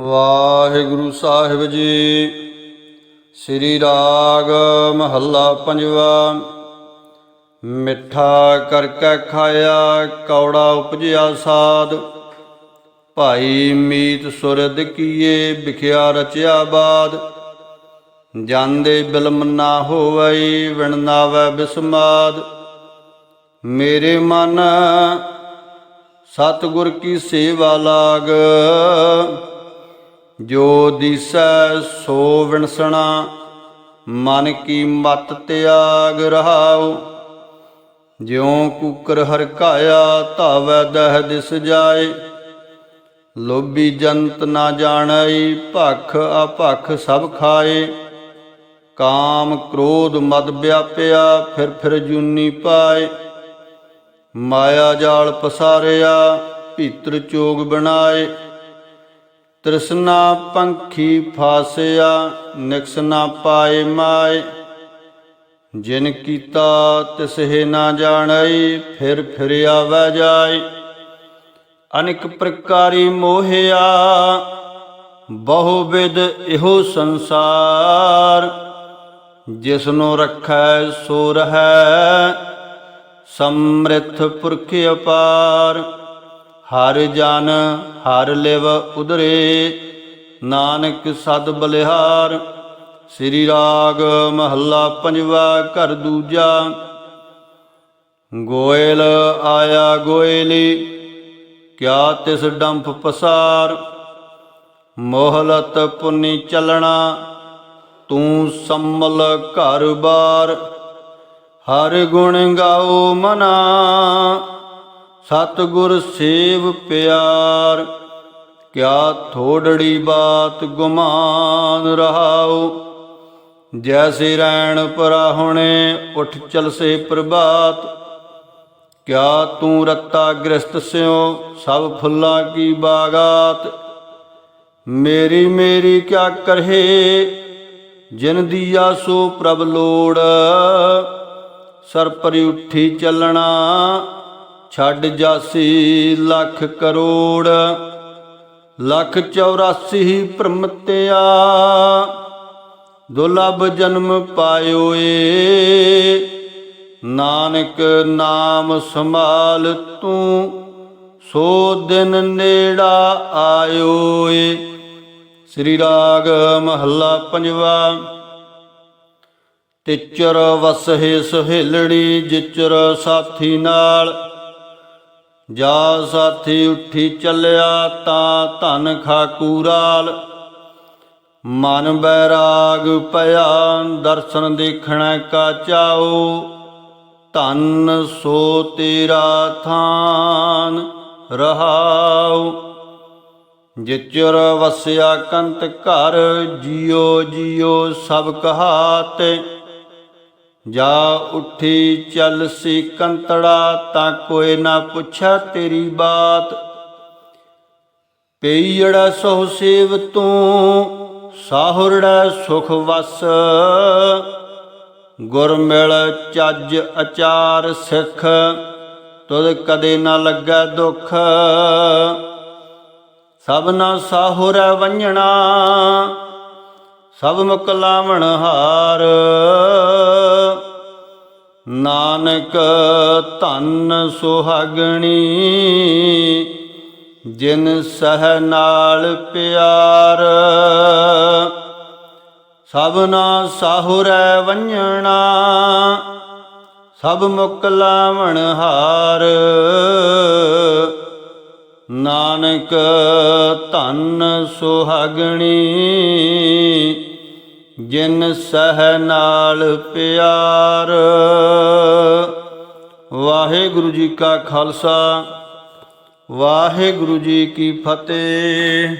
ਵਾਹਿਗੁਰੂ ਸਾਹਿਬ ਜੀ, ਸ੍ਰੀ ਰਾਗ ਮਹੱਲਾ ਪੰਜਵਾ, ਮਿੱਠਾ ਕਰਕੇ ਖਾਇਆ, ਕੌੜਾ ਉਪਜਿਆ ਸਾਦ ਭਾਈ ਮੀਤ ਸੁਰਦ ਕੀਏ, ਵਿਖਿਆ ਰਚਿਆ ਬਾਦ। ਜਾਂਦੇ ਬਿਲਮ ਨਾ ਹੋਵਈ, ਵਿਣ ਨਾਵੈ ਬਿਸਮਾਦ। ਮੇਰੇ ਮਨ ਸਤਿਗੁਰ ਕੀ ਸੇਵਾ ਲਾਗ ਜੋ ਦਿਸੈ ਸੋ ਵਿਣਸਣਾ, ਮਨ ਕੀ ਮਤ ਤਿਆਗ ਰਹਾਉ। ਜਿਉ ਕੁਕਰ ਹਰਕਾਇਆ ਧਾਵੈ ਦਹ ਦਿਸ ਜਾਏ। ਲੋਭੀ ਜੰਤ ਨਾ ਜਾਣਈ ਭਖ ਆਪਖ ਸਭ ਖਾਏ। ਕਾਮ ਕ੍ਰੋਧ ਮਦ ਵਿਆਪਿਆ, ਫਿਰ ਫਿਰ ਜੂਨੀ ਪਾਏ। ਮਾਇਆ ਜਾਲ ਪਸਾਰਿਆ, ਭੀਤਰ ਚੋਗ ਬਣਾਏ। ਤ੍ਰਿਸ਼ਨਾ ਪੰਖੀ ਫਾਸਿਆ, ਨਿਕਸ ਨਾ ਪਾਏ ਮਾਏ। ਜਿਨ ਕੀਤਾ ਤਿਸਹਿ ਨਾ ਜਾਣਈ, ਫਿਰ ਫਿਰ ਆਵੈ ਜਾਏ। ਅਨੇਕ ਪ੍ਰਕਾਰੀ ਮੋਹਿਆ, ਬਹੁ ਵਿਦ ਇਹੋ ਸੰਸਾਰ। ਜਿਸਨੂੰ ਰੱਖੈ ਸੋ ਰਹੈ ਸਮ੍ਰਿਥ ਪੁਰਖ ਅਪਾਰ। ਹਰ ਜਨ ਹਰ ਲਿਵ ਉਦਰੇ, ਨਾਨਕ ਸਦ ਬਲਿਹਾਰ। ਸ੍ਰੀ ਰਾਗ ਮਹੱਲਾ ਪੰਜਵਾ ਘਰ ਦੂਜਾ। ਗੋਇਲ ਆਇਆ ਗੋਇਲੀ, ਕਿਆ ਤਿਸ ਡੰਫ ਪਸਾਰ। ਮੋਹਲਤ ਪੁੰਨੀ ਚੱਲਣਾ, ਤੂੰ ਸੰਮਲ ਘਰ ਬਾਰ। ਹਰ ਗੁਣ ਗਾਓ ਮਨਾ। ਸਤਿਗੁਰ ਸੇਵ ਪਿਆਰ, ਕਿਆ ਥੋੜੜੀ ਬਾਤ ਗੁਮਾਨ ਰਹਾਉ। ਜੈਸੇ ਰੈਣ ਪਰਾਹੁਣੇ ਉਠ ਚਲਸੇ ਪ੍ਰਭਾਤ, ਕਿਆ ਤੂੰ ਰੱਤਾ ਗ੍ਰਸਤ ਸਿਓ ਸਭ ਫੁੱਲਾਂ ਕੀ ਬਾਗਾਤ। ਮੇਰੀ ਮੇਰੀ ਕਿਆ ਕਰਹੇ, ਜਿਨ ਦੀਆ ਸੋ ਪ੍ਰਭ ਲੋੜ, ਸਰ ਪਰਿ ਉੱਠੀ ਚੱਲਣਾ। ਛੱਡ ਜਾਸੀ ਲੱਖ ਕਰੋੜ, ਲੱਖ 84 ਭ੍ਰਮਤਿਆ ਦੁਲਭ ਜਨਮ ਪਾਇਓ ਏ ਨਾਨਕ ਨਾਮ ਸੰਭਾਲ ਤੂੰ, ਸੋ ਦਿਨ ਨੇੜਾ ਆਇਓ ਏ ਸ੍ਰੀ ਰਾਗ ਮਹੱਲਾ ਪੰਜਵਾ, ਤਿਚਰ ਵਸਹਿ ਸੁਹੇਲੜੀ ਜਿਚਰ ਸਾਥੀ ਨਾਲ। ਜਾ ਸਾਥੀ ਉੱਠੀ ਚੱਲਿਆ ਤਾਂ ਧਨ ਖਾਕੂਰਾਲ ਮਨ ਬੈਰਾਗ ਭਇਆ ਦਰਸ਼ਨ ਦੇਖਣਾ ਕਾ ਚਾਓ ਧਨ ਸੋ ਤੇਰਾ ਥਾਨ ਰਹਾਉ। ਜਿਚਰ ਵਸਿਆ ਕੰਤ ਘਰ, ਜਿਉ ਜਿਉ ਸਭ ਕਹਾਤੇ। ਜਾ ਉੱਠੀ ਚੱਲ ਸੀ ਕੰਤੜਾ, ਤਾਂ ਕੋਈ ਨਾ ਪੁੱਛਾ ਤੇਰੀ ਬਾਤ। ਪਈੜਾ ਸੋ ਸੇਵ ਤੂੰ, ਸਾਹੁਰੜਾ ਸੁਖ ਵਸ। ਗੁਰ ਮਿਲ ਚੱਜ ਅਚਾਰ ਸਿੱਖ, ਤੁਧ ਕਦੇ ਨਾ ਲੱਗਾ ਦੁੱਖ। ਸਭਨਾ ਸਾਹੁਰੈ ਵੰਜਣਾ ਸਭ ਮੁਕਲਾਵਣ ਹਾਰ। ਨਾਨਕ ਧਨ ਸੁਹਾਗਣੀ, ਜਿਨ ਸਹ ਨਾਲ ਪਿਆਰ। ਸਭਨਾ ਸਾਹੁਰੈ ਵੰਜਣਾ ਸਭ ਮੁਕਲਾਵਣ ਹਾਰ। ਨਾਨਕ ਧਨ ਸੁਹਾਗਣੀ ਜਿਨ ਸਹ ਨਾਲ ਪਿਆਰ। ਵਾਹਿਗੁਰੂ ਜੀ ਕਾ ਖਾਲਸਾ ਵਾਹਿਗੁਰੂ ਜੀ ਕੀ ਫਤਿਹ।